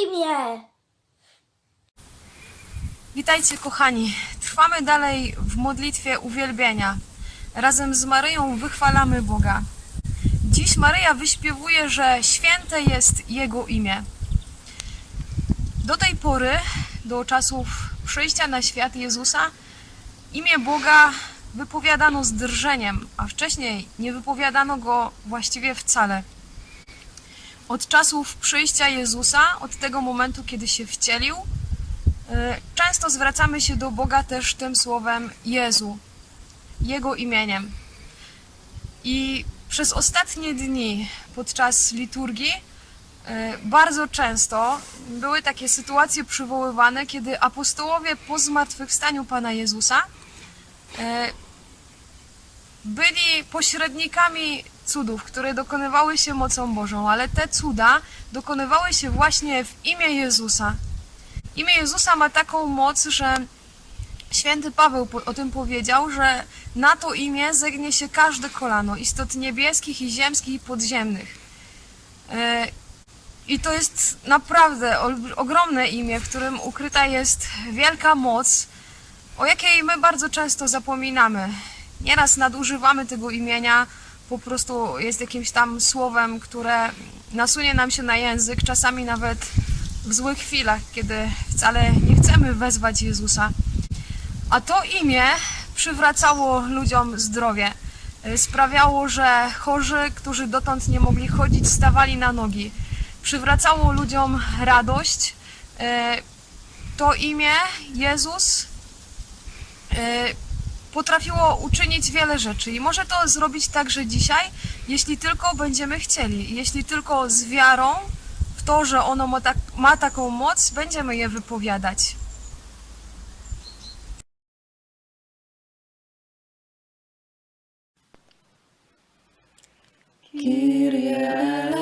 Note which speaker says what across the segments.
Speaker 1: Imię.
Speaker 2: Witajcie kochani. Trwamy dalej w modlitwie uwielbienia. Razem z Maryją wychwalamy Boga. Dziś Maryja wyśpiewuje, że święte jest Jego imię. Do tej pory, do czasów przyjścia na świat Jezusa, imię Boga wypowiadano z drżeniem, a wcześniej nie wypowiadano go właściwie wcale. Od czasów przyjścia Jezusa, od tego momentu, kiedy się wcielił, E, Często zwracamy się do Boga też tym słowem Jezu, Jego imieniem. I przez ostatnie dni podczas liturgii e, bardzo często były takie sytuacje przywoływane, kiedy apostołowie po zmartwychwstaniu Pana Jezusa e, byli pośrednikami cudów, które dokonywały się mocą Bożą, ale te cuda dokonywały się właśnie w imię Jezusa. Imię Jezusa ma taką moc, że święty Paweł o tym powiedział, że na to imię zegnie się każde kolano istot niebieskich i ziemskich i podziemnych. E, I to jest naprawdę ogromne imię, w którym ukryta jest wielka moc, o jakiej my bardzo często zapominamy. Nieraz nadużywamy tego imienia, po prostu jest jakimś tam słowem, które nasunie nam się na język, czasami nawet w złych chwilach, kiedy wcale nie chcemy wezwać Jezusa. A to imię przywracało ludziom zdrowie. Y, Sprawiało, że chorzy, którzy dotąd nie mogli chodzić, stawali na nogi. Przywracało ludziom radość. Y, To imię Jezus y, potrafiło uczynić wiele rzeczy i może to zrobić także dzisiaj, jeśli tylko będziemy chcieli, jeśli tylko z wiarą w to, że ono ma, tak, ma taką moc, będziemy je wypowiadać.
Speaker 3: Kyrie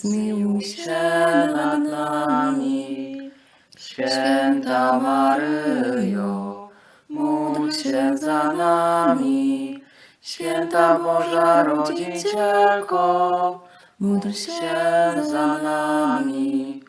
Speaker 3: zmiłuj się nad nami. Święta Maryjo, módl się za nami. Święta Boża Rodzicielko, módl się za nami.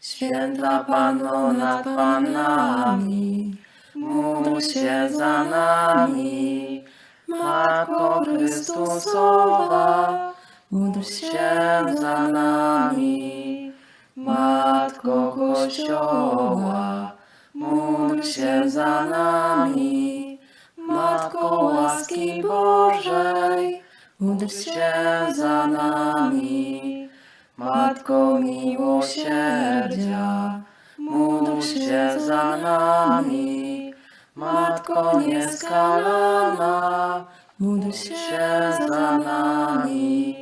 Speaker 3: Święta Panno nad Panami, módl się za nami. Matko Chrystusowa, módl się za nami. Matko Kościoła, módl się za nami. Matko łaski Bożej, módl się za nami. Matko miłosierdzia, módl się za nami. Matko nieskalana, módl się za nami.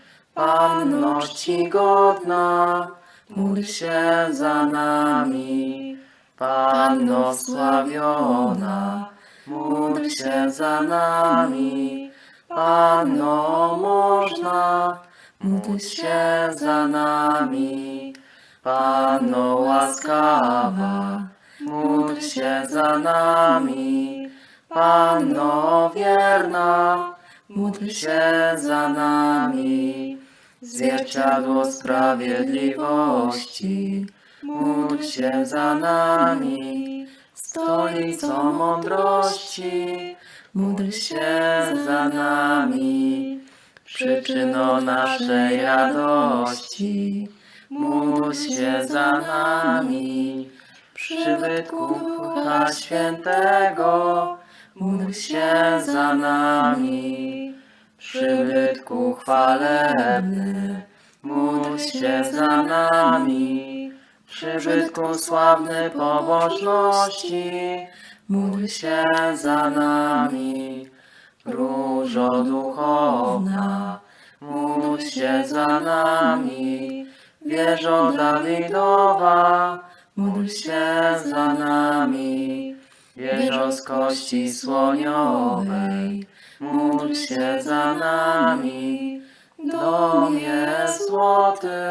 Speaker 3: Panno czcigodna, módl się za nami. Panno sławiona, módl się za nami. Panno można, módl się za nami. Panno łaskawa, módl się za nami. Panno wierna, módl się za nami. Zwierciadło sprawiedliwości, módl się za nami. Stolicą mądrości, módl się za nami. Przyczyno naszej radości, módl się za nami. Przybytku Ducha Świętego, módl się za nami. Przybytku chwalebny, módl się za nami. Przybytku sławny pobożności, módl się za nami. Różo duchowna, módl się za nami. Wieżo Dawidowa, módl się za nami. Wieżo z kości słoniowej, módl się za nami. Domie złoty,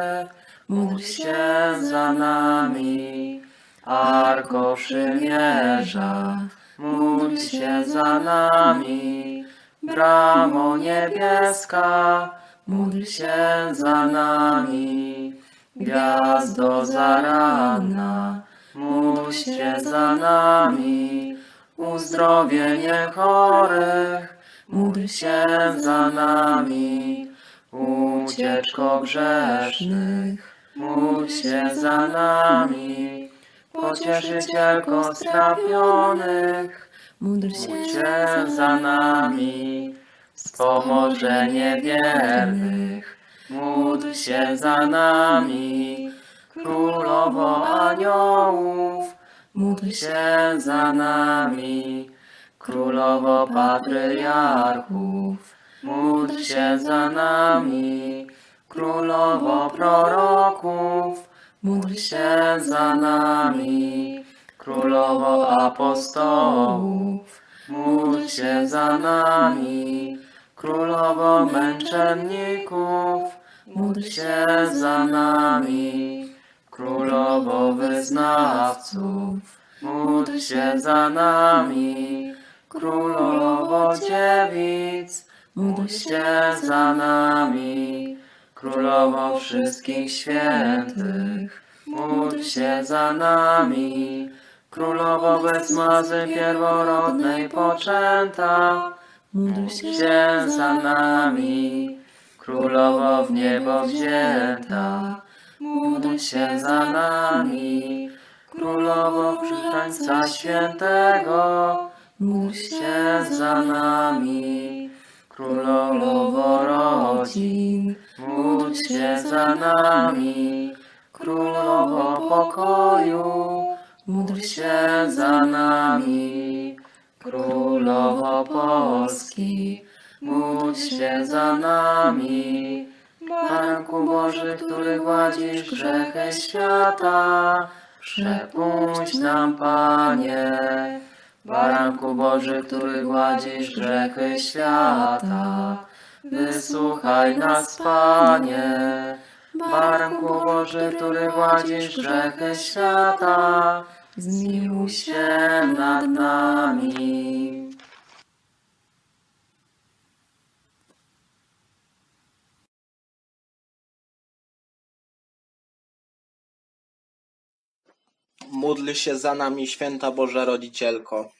Speaker 3: módl się za nami. Arko przymierza, módl się za nami. Bramo niebieska, módl się za nami. Gwiazdo zaranna, módl się za nami. Uzdrowienie chorych, módl się za nami. Ucieczko grzesznych, módl się za nami. Pocieszycielko strapionych, módl się za nami. Wspomożenie wiernych, módl się za nami. Królowo aniołów, módl się za nami. Królowo patriarchów, módl się za nami. Królowo proroków, módl się za nami. Królowo apostołów, módl się za nami. Królowo męczenników, módl się za nami. Królowo wyznawców, módl się za nami. Królowo dziewic, módl się za nami. Królowo wszystkich świętych, módl się za nami. Królowo bez mazy pierworodnej poczęta, módl się za nami. Królowo w niebo wzięta, módl się za nami. Królowo Krzyżańca Świętego, módl się za nami. Królowo rodzin, módl się za nami. Królowo pokoju, módl się za nami. Królowo Polski, módl się za nami. Baranku Boży, który gładzisz grzechy świata, przepuść nam, Panie. Baranku Boży, który gładzisz grzechy świata, wysłuchaj nas, Panie. Baranku Boży, który gładzisz grzechy świata, zmiłuj się nad nami.
Speaker 1: Módl się za nami, święta Boża Rodzicielko,